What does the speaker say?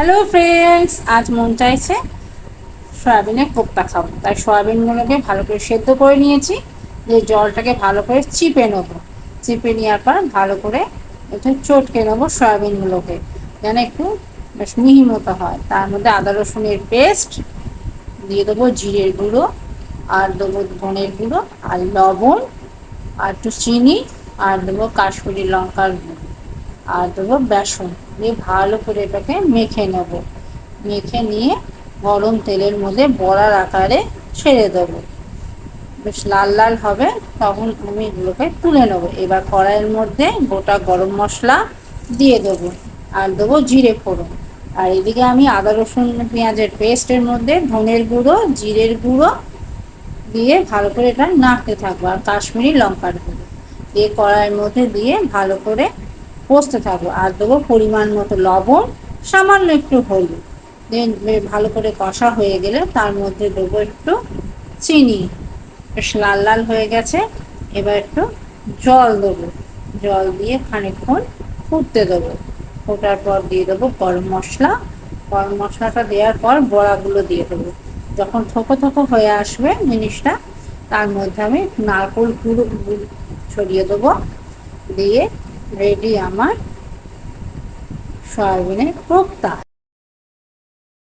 Hello friends আজ মন চাইছে সয়াবিনের কোপ্তা খাব তাই সয়াবিনগুলোকে ভালো করে সেদ্ধ করে নিয়েছি। যে জলটাকে ভালো করে চিপে নেব। চিপে নেওয়ার পর ভালো করে একটু চটকে নেব সয়াবিনগুলোকে। যেন একটু বেশ মিহি মতো হয়। তার মধ্যে আদা, রসুনের পেস্ট দিয়ে দেবো জিরের গুঁড়ো, আর দেবো ধনের গুঁড়ো, আর লবণ, আর একটু চিনি, আর দেবো কাশ্মীরি লঙ্কার গুঁড়ো। আর দেবো বেসন। দিয়ে ভালো করে এটাকে মেখে নেব। মেখে নিয়ে গরম তেলের মধ্যে বড়ার আকারে ছেড়ে দেবো। বেশ লাল লাল হবে, তখন আমি এগুলোকে তুলে নেব। এবার কড়াইয়ের মধ্যে গোটা গরম মশলা দিয়ে দেবো আর দেবো জিরে ফোড়ন। আর এদিকে আমি আদা, রসুন, পেঁয়াজের পেস্টের মধ্যে ধনের গুঁড়ো, জিরের গুঁড়ো দিয়ে ভালো করে এটা নাড়তে থাকব। আর কাশ্মীরি লঙ্কার গুঁড়ো। দিয়ে কড়াইয়ের মধ্যে দিয়ে ভালো করে কষতে থাকব আর দেবো পরিমাণ মতো লবণ, সামান্য একটু হলুদ। দেন ভালো করে কষা হয়ে গেলে তার মধ্যে দেবো একটু চিনি। বেশ লাল লাল হয়ে গেছে, এবার একটু জল দেবো। জল দিয়ে খানিকক্ষণ ফুটতে দেবো। ফোটার পর দিয়ে দেবো গরম মশলা। গরম মশলাটা দেওয়ার পর বড়াগুলো দিয়ে দেবো। যখন থোকো থোকো হয়ে আসবে জিনিসটা, তার মধ্যে আমি নারকোল গুঁড়ো ছড়িয়ে দেবো। দিয়ে রেডি আমার সয়াবিনের কোপ্তা